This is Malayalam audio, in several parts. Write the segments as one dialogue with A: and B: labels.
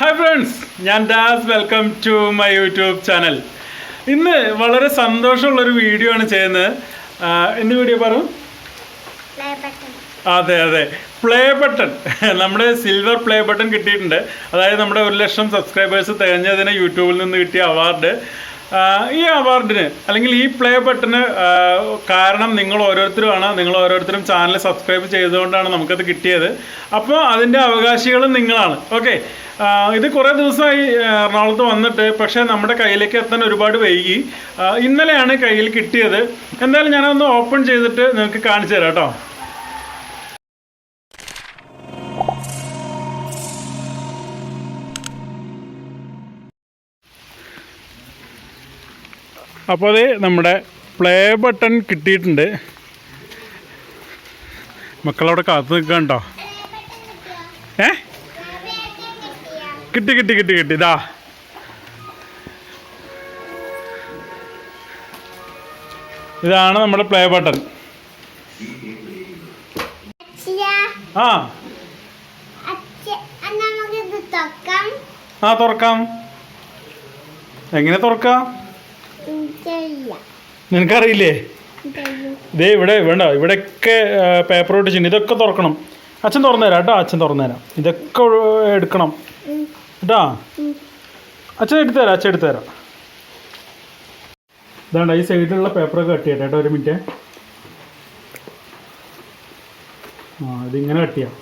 A: ഹായ് ഫ്രണ്ട്സ് ഞാൻ Das. Welcome to my YouTube channel ഇന്ന് വളരെ സന്തോഷമുള്ളൊരു വീഡിയോ ആണ് ചെയ്യുന്നത്. എന്ത് വീഡിയോ പറയും
B: ബട്ടൺ
A: അതെ അതെ. പ്ലേ ബട്ടൺ നമ്മുടെ സിൽവർ പ്ലേ ബട്ടൺ കിട്ടിയിട്ടുണ്ട്. അതായത് നമ്മുടെ ഒരു ലക്ഷം സബ്സ്ക്രൈബേഴ്സ് തികഞ്ഞതിന് യൂട്യൂബിൽ നിന്ന് കിട്ടിയ അവാർഡ് ഈ അവാർഡിന് അല്ലെങ്കിൽ ഈ പ്ലേ ബട്ടന് കാരണം നിങ്ങൾ ഓരോരുത്തരുമാണ്. നിങ്ങൾ ഓരോരുത്തരും ചാനൽ സബ്സ്ക്രൈബ് ചെയ്തുകൊണ്ടാണ് നമുക്കത് കിട്ടിയത്. അപ്പോൾ അതിന്റെ അവകാശികളും നിങ്ങളാണ്. ഓക്കെ ഇത് കുറേ ദിവസമായി എറണാകുളത്ത് വന്നിട്ട് പക്ഷേ നമ്മുടെ കയ്യിലേക്ക് എത്താൻ ഒരുപാട് വൈകി. ഇന്നലെയാണ് കയ്യിൽ കിട്ടിയത്. എന്തായാലും ഞാനൊന്ന് ഓപ്പൺ ചെയ്തിട്ട് നിങ്ങൾക്ക് കാണിച്ചു തരാം കേട്ടോ. അപ്പോൾ അത് നമ്മുടെ പ്ലേ ബട്ടൺ കിട്ടിയിട്ടുണ്ട്. മക്കളവിടെ കാത്തു നിൽക്കണ്ടോ ഏ? കിട്ടി കിട്ടി കിട്ടി കിട്ടി. ഇതാ. ഇതാണ് നമ്മുടെ പ്ലേ ബട്ടൺ ആ. ആ തുറക്കാം. എങ്ങനെ തുറക്കാം? നിനക്കറിയില്ലേ? ദേ ഇവിടെ വേണ്ട ഇവിടെയൊക്കെ പേപ്പർ ഒട്ടിച്ചിട്ടുണ്ട് ഇതൊക്കെ തുറക്കണം. അച്ഛൻ തുറന്നു തരാം കേട്ടോ അച്ഛൻ തുറന്നു തരാം ഇതൊക്കെ എടുക്കണം. കേട്ടാ? അച്ഛൻ എടുത്തു തരാം അച്ഛൻ എടുത്തു തരാം ഇതാണ്ട ഈ സൈഡിലുള്ള പേപ്പറൊക്കെ കട്ട് ചെയ്യട്ടെ കേട്ടോ ഒരു മിനിറ്റ് ആ ഇതിങ്ങനെ കട്ട് ചെയ്യാം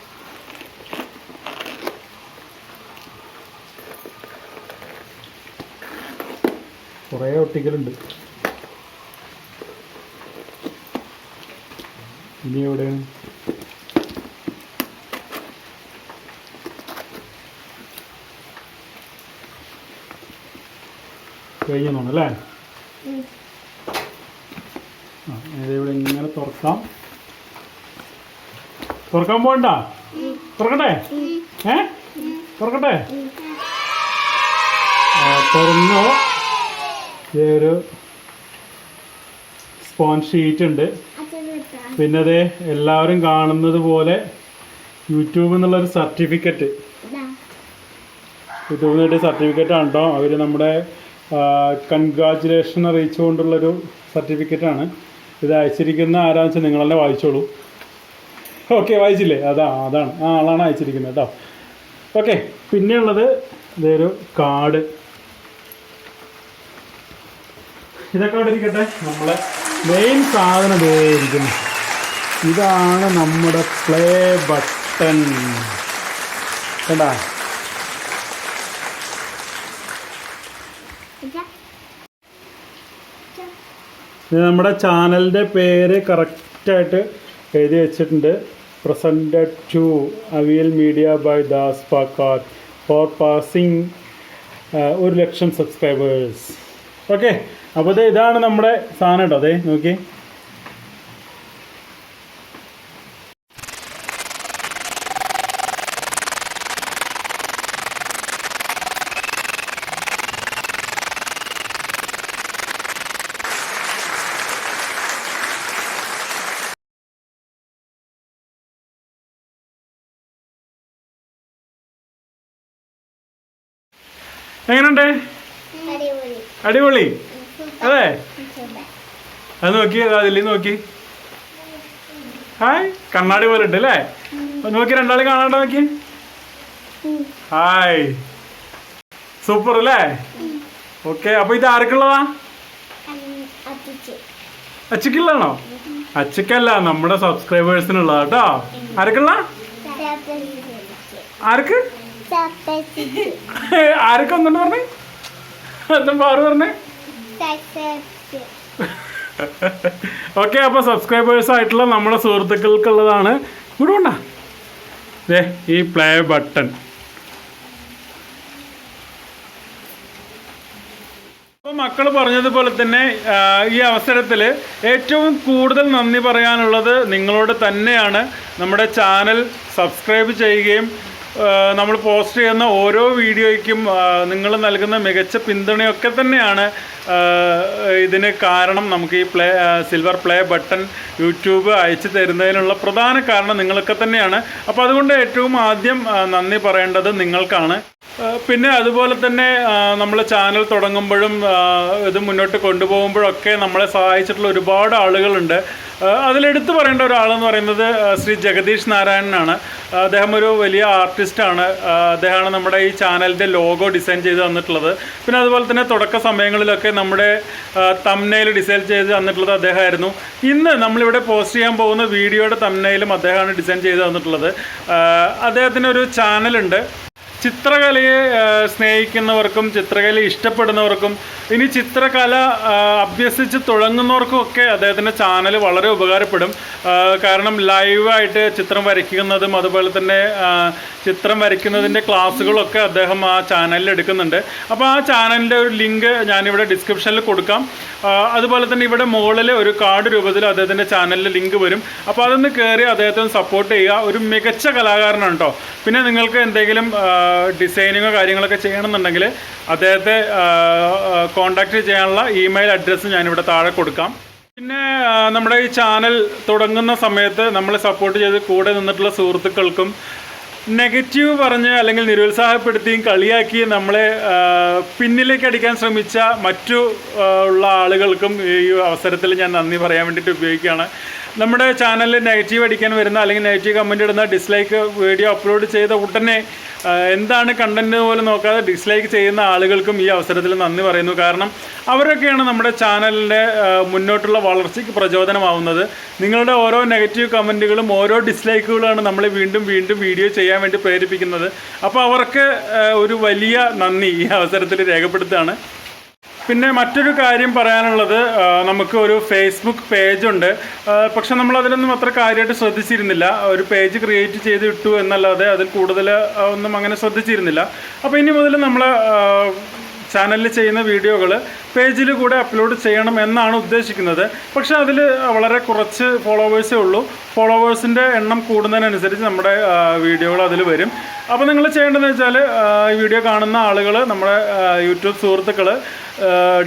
A: കുറേ ഒട്ടിക്കലുണ്ട്. ഇനി എവിടെയാണ് കഴിഞ്ഞു തോന്നുന്നു അല്ലേ? ആ ഇത് ഇവിടെ ഇങ്ങനെ തുറക്കാം. തുറക്കാൻ പോകണ്ട? തുറക്കട്ടെ? ഏ? തുറക്കട്ടെ? തുറന്നു? ഒരു സ്പോൺ ഷീറ്റ് ഉണ്ട്. പിന്നെ അതെ എല്ലാവരും കാണുന്നത് പോലെ യൂട്യൂബ് എന്നുള്ളൊരു സർട്ടിഫിക്കറ്റ് യൂട്യൂബിൽ കിട്ടിയ സർട്ടിഫിക്കറ്റ് ആണ് കേട്ടോ അവർ നമ്മുടെ കൺഗ്രാജുലേഷൻ അറിയിച്ചുകൊണ്ടുള്ളൊരു സർട്ടിഫിക്കറ്റാണ് ഇത് അയച്ചിരിക്കുന്ന ആരാന്ന് വെച്ചാൽ നിങ്ങൾ തന്നെ വായിച്ചോളൂ. ഓക്കെ വായിച്ചില്ലേ? അതാ അതാണ്. ആ ആളാണ് അയച്ചിരിക്കുന്നത് കേട്ടോ ഓക്കെ പിന്നെയുള്ളത് ഇതൊരു കാർഡ് ഇതൊക്കെ അവിടെ ഇരിക്കട്ടെ. നമ്മളെ മെയിൻ സാധനം ഇരിക്കുന്നു. ഇതാണ് നമ്മുടെ പ്ലേ ബട്ടൺ കണ്ടാ? നമ്മുടെ ചാനലിന്റെ പേര് കറക്റ്റായിട്ട് എഴുതി വെച്ചിട്ടുണ്ട്. Presented to Aviyal media by Das പാക്കാർ for passing ഒരു ലക്ഷം സബ്സ്ക്രൈബേഴ്സ് ഓക്കെ അപ്പോൾ ഇത് ഇതാണ് നമ്മുടെ സാധനം കേട്ടോ അതെ നോക്കി എങ്ങനെയുണ്ട്?
B: അടിപൊളി.
A: അടിപൊളി. അതെ അത് നോക്കി അതിൽ നോക്കി. ഹായ് കണ്ണാടി പോലെ ഉണ്ട് അല്ലേ? നോക്കി രണ്ടാളും കാണാണ്ടോ നോക്കി? ഹായ്. സൂപ്പർ അല്ലേ? ഓക്കെ അപ്പൊ ഇത് ആർക്കുള്ളതാ? അച്ചക്കുള്ളതാണോ അച്ചക്കല്ല നമ്മുടെ സബ്സ്ക്രൈബേഴ്സിനുള്ളതാ കേട്ടോ. ആർക്കുള്ള? ആർക്ക്? ആർക്കൊന്നുണ്ട് പറഞ്ഞേ? എന്താ പാറു പറഞ്ഞേ? ഓക്കെ അപ്പോൾ സബ്സ്ക്രൈബേഴ്സ് ആയിട്ടുള്ള നമ്മുടെ സുഹൃത്തുക്കൾക്കുള്ളതാണ്. ഇവിടെ ദേ ഈ പ്ലേ ബട്ടൺ അപ്പോൾ മക്കൾ പറഞ്ഞതുപോലെ തന്നെ ഈ അവസരത്തിൽ ഏറ്റവും കൂടുതൽ നന്ദി പറയാനുള്ളത് നിങ്ങളോട് തന്നെയാണ്. നമ്മുടെ ചാനൽ സബ്സ്ക്രൈബ് ചെയ്യുകയും നമ്മൾ പോസ്റ്റ് ചെയ്യുന്ന ഓരോ വീഡിയോയ്ക്കും നിങ്ങൾ നൽകുന്ന മികച്ച പിന്തുണയൊക്കെ തന്നെയാണ് ഇതിന് കാരണം നമുക്ക് ഈ play silver play button YouTube അയച്ചു തരുന്നതിനുള്ള പ്രധാന കാരണം നിങ്ങളൊക്കെ തന്നെയാണ്. അപ്പോൾ അതുകൊണ്ട് ഏറ്റവും ആദ്യം നന്ദി പറയേണ്ടത് നിങ്ങൾക്കാണ്. പിന്നെ അതുപോലെ തന്നെ നമ്മൾ ചാനൽ തുടങ്ങുമ്പോഴും ഇത് മുന്നോട്ട് കൊണ്ടുപോകുമ്പോഴൊക്കെ നമ്മളെ സഹായിച്ചിട്ടുള്ള ഒരുപാട് ആളുകളുണ്ട്. അതിലെടുത്ത് പറയേണ്ട ഒരാളെന്ന് പറയുന്നത് ശ്രീ ജഗദീഷ് നാരായണനാണ്. അദ്ദേഹം ഒരു വലിയ ആർട്ടിസ്റ്റാണ് അദ്ദേഹമാണ് നമ്മുടെ ഈ ചാനലിന്റെ ലോഗോ ഡിസൈൻ ചെയ്ത് തന്നിട്ടുള്ളത്. പിന്നെ അതുപോലെ തന്നെ തുടക്ക സമയങ്ങളിലൊക്കെ നമ്മുടെ തമ്നയിൽ ഡിസൈൻ ചെയ്ത് തന്നിട്ടുള്ളത് അദ്ദേഹമായിരുന്നു. ഇന്ന് നമ്മളിവിടെ പോസ്റ്റ് ചെയ്യാൻ പോകുന്ന വീഡിയോയുടെ തമ്നയിലും അദ്ദേഹമാണ് ഡിസൈൻ ചെയ്ത് തന്നിട്ടുള്ളത്. അദ്ദേഹത്തിനൊരു ചാനലുണ്ട് ചിത്രകലയെ സ്നേഹിക്കുന്നവർക്കും ചിത്രകല ഇഷ്ടപ്പെടുന്നവർക്കും ഇനി ചിത്രകല അഭ്യസിച്ച് തുടങ്ങുന്നവർക്കും ഒക്കെ അദ്ദേഹത്തിന്റെ ചാനൽ വളരെ ഉപകാരപ്പെടും. കാരണം ലൈവായിട്ട് ചിത്രം വരയ്ക്കുന്നതും അതുപോലെ തന്നെ ചിത്രം വരയ്ക്കുന്നതിന്റെ ക്ലാസ്സുകളൊക്കെ അദ്ദേഹം ആ ചാനലിൽ എടുക്കുന്നുണ്ട്. അപ്പോൾ ആ ചാനലിന്റെ ഒരു ലിങ്ക് ഞാനിവിടെ ഡിസ്ക്രിപ്ഷനിൽ കൊടുക്കാം. അതുപോലെ തന്നെ ഇവിടെ മുകളിൽ ഒരു കാർഡ് രൂപത്തിൽ അദ്ദേഹത്തിന്റെ ചാനലിൽ ലിങ്ക് വരും. അപ്പോൾ അതൊന്ന് കയറി അദ്ദേഹത്തെ സപ്പോർട്ട് ചെയ്യുക. ഒരു മികച്ച കലാകാരനാണ് കേട്ടോ. പിന്നെ നിങ്ങൾക്ക് എന്തെങ്കിലും ഡിസൈനിങ്ങോ കാര്യങ്ങളൊക്കെ ചെയ്യണമെന്നുണ്ടെങ്കിൽ അദ്ദേഹത്തെ കോൺടാക്റ്റ് ചെയ്യാനുള്ള ഇമെയിൽ അഡ്രസ്സ് ഞാനിവിടെ താഴെ കൊടുക്കാം. പിന്നെ നമ്മുടെ ഈ ചാനൽ തുടങ്ങുന്ന സമയത്ത് നമ്മളെ സപ്പോർട്ട് ചെയ്ത് കൂടെ നിന്നിട്ടുള്ള സുഹൃത്തുക്കൾക്കും നെഗറ്റീവ് പറഞ്ഞ് അല്ലെങ്കിൽ നിരുത്സാഹപ്പെടുത്തിയും കളിയാക്കി നമ്മളെ പിന്നിലേക്ക് അടിക്കാൻ ശ്രമിച്ച മറ്റു ഉള്ള ആളുകൾക്കും ഈ അവസരത്തിൽ ഞാൻ നന്ദി പറയാൻ വേണ്ടിയിട്ട് ഉപയോഗിക്കുകയാണ്. നമ്മുടെ ചാനലിൽ നെഗറ്റീവ് അടിക്കാൻ വരുന്ന അല്ലെങ്കിൽ നെഗറ്റീവ് കമന്റ് ഇടുന്ന ഡിസ്ലൈക്ക് വീഡിയോ അപ്ലോഡ് ചെയ്ത ഉടനെ എന്താണ് കണ്ടന്റ് പോലെ നോക്കാതെ ഡിസ്ലൈക്ക് ചെയ്യുന്ന ആളുകൾക്കും ഈ അവസരത്തിൽ നന്ദി പറയുന്നു. കാരണം അവരൊക്കെയാണ് നമ്മുടെ ചാനലിന്റെ മുന്നോട്ടുള്ള വളർച്ചയ്ക്ക് പ്രചോദനമാവുന്നത്. നിങ്ങളുടെ ഓരോ നെഗറ്റീവ് കമന്റുകളും ഓരോ ഡിസ്ലൈക്കുകളാണ് നമ്മളെ വീണ്ടും വീണ്ടും വീഡിയോ ചെയ്യാൻ വേണ്ടി പ്രേരിപ്പിക്കുന്നത്. അപ്പോൾ അവർക്ക് ഒരു വലിയ നന്ദി ഈ അവസരത്തിൽ രേഖപ്പെടുത്തുകയാണ്. പിന്നെ മറ്റൊരു കാര്യം പറയാനുള്ളത് നമുക്ക് ഒരു ഫേസ്ബുക്ക് ഉണ്ട്. പക്ഷെ നമ്മൾ അതിലൊന്നും അത്ര കാര്യമായിട്ട് ശ്രദ്ധിച്ചിരുന്നില്ല. ഒരു പേജ് ക്രിയേറ്റ് ചെയ്ത് ഇട്ടു എന്നല്ലാതെ അതിൽ കൂടുതൽ ഒന്നും അങ്ങനെ ശ്രദ്ധിച്ചിരുന്നില്ല. അപ്പോൾ ഇനി മുതൽ നമ്മൾ ചാനലിൽ ചെയ്യുന്ന വീഡിയോകൾ പേജിൽ കൂടെ അപ്ലോഡ് ചെയ്യണം എന്നാണ് ഉദ്ദേശിക്കുന്നത്. പക്ഷേ അതിൽ വളരെ കുറച്ച് ഫോളോവേഴ്സേ ഉള്ളൂ. ഫോളോവേഴ്സിന്റെ എണ്ണം കൂടുന്നതിനനുസരിച്ച് നമ്മുടെ വീഡിയോകൾ അതിൽ വരും. അപ്പോൾ നിങ്ങൾ ചെയ്യേണ്ടതെന്ന് വെച്ചാൽ ഈ വീഡിയോ കാണുന്ന ആളുകൾ നമ്മുടെ യൂട്യൂബ് സുഹൃത്തുക്കൾ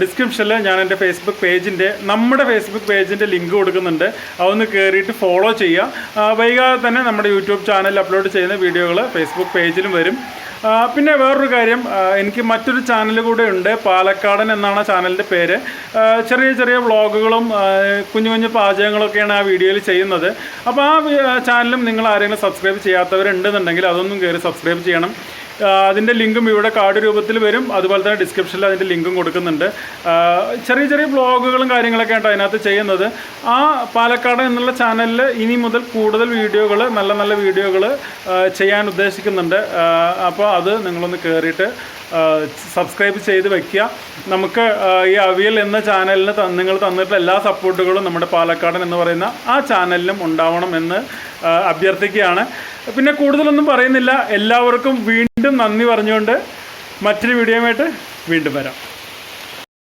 A: ഡിസ്ക്രിപ്ഷനിൽ ഞാൻ എന്റെ ഫേസ്ബുക്ക് പേജിന്റെ നമ്മുടെ ഫേസ്ബുക്ക് പേജിന്റെ ലിങ്ക് കൊടുക്കുന്നുണ്ട്. അതൊന്ന് കയറിയിട്ട് ഫോളോ ചെയ്യുക വൈകാതെ തന്നെ നമ്മുടെ യൂട്യൂബ് ചാനലിൽ അപ്ലോഡ് ചെയ്യുന്ന വീഡിയോകൾ ഫേസ്ബുക്ക് പേജിലും വരും. പിന്നെ വേറൊരു കാര്യം എനിക്ക് മറ്റൊരു ചാനൽ കൂടെ ഉണ്ട് പാലക്കാടൻ എന്നാണ് ചാനലിന്റെ പേര്. ചെറിയ ചെറിയ വ്ളോഗുകളും കുഞ്ഞു കുഞ്ഞു പാചകങ്ങളൊക്കെയാണ് ആ വീഡിയോയിൽ ചെയ്യുന്നത്. അപ്പോൾ ആ ചാനലും നിങ്ങൾ ആരെങ്കിലും സബ്സ്ക്രൈബ് ചെയ്യാത്തവരുണ്ടെന്നുണ്ടെങ്കിൽ അതൊന്നും കയറി സബ്സ്ക്രൈബ് ചെയ്യണം. അതിന്റെ ലിങ്കും ഇവിടെ കാർഡ് രൂപത്തിൽ വരും. അതുപോലെ തന്നെ ഡിസ്ക്രിപ്ഷനിൽ അതിന്റെ ലിങ്കും കൊടുക്കുന്നുണ്ട്. ചെറിയ ചെറിയ ബ്ലോഗുകളും കാര്യങ്ങളൊക്കെ ആയിട്ട് അതിനകത്ത് ചെയ്യുന്നത്. ആ പാലക്കാട് എന്നുള്ള ചാനലിൽ ഇനി മുതൽ കൂടുതൽ വീഡിയോകൾ നല്ല നല്ല വീഡിയോകൾ ചെയ്യാൻ ഉദ്ദേശിക്കുന്നുണ്ട്. അപ്പോൾ അത് നിങ്ങളൊന്ന് കയറിയിട്ട് സബ്സ്ക്രൈബ് ചെയ്ത് വെക്കുക. നമുക്ക് ഈ അവിയൽ എന്ന ചാനലിന് നിങ്ങൾ തന്നിട്ടുള്ള എല്ലാ സപ്പോർട്ടുകളും നമ്മുടെ പാലക്കാടൻ എന്ന് പറയുന്ന ആ ചാനലിലും ഉണ്ടാവണം എന്ന് അഭ്യർത്ഥിക്കുകയാണ്. പിന്നെ കൂടുതലൊന്നും പറയുന്നില്ല. എല്ലാവർക്കും വീണ്ടും നന്ദി പറഞ്ഞുകൊണ്ട് മറ്റൊരു വീഡിയോയുമായിട്ട് വീണ്ടും വരാം.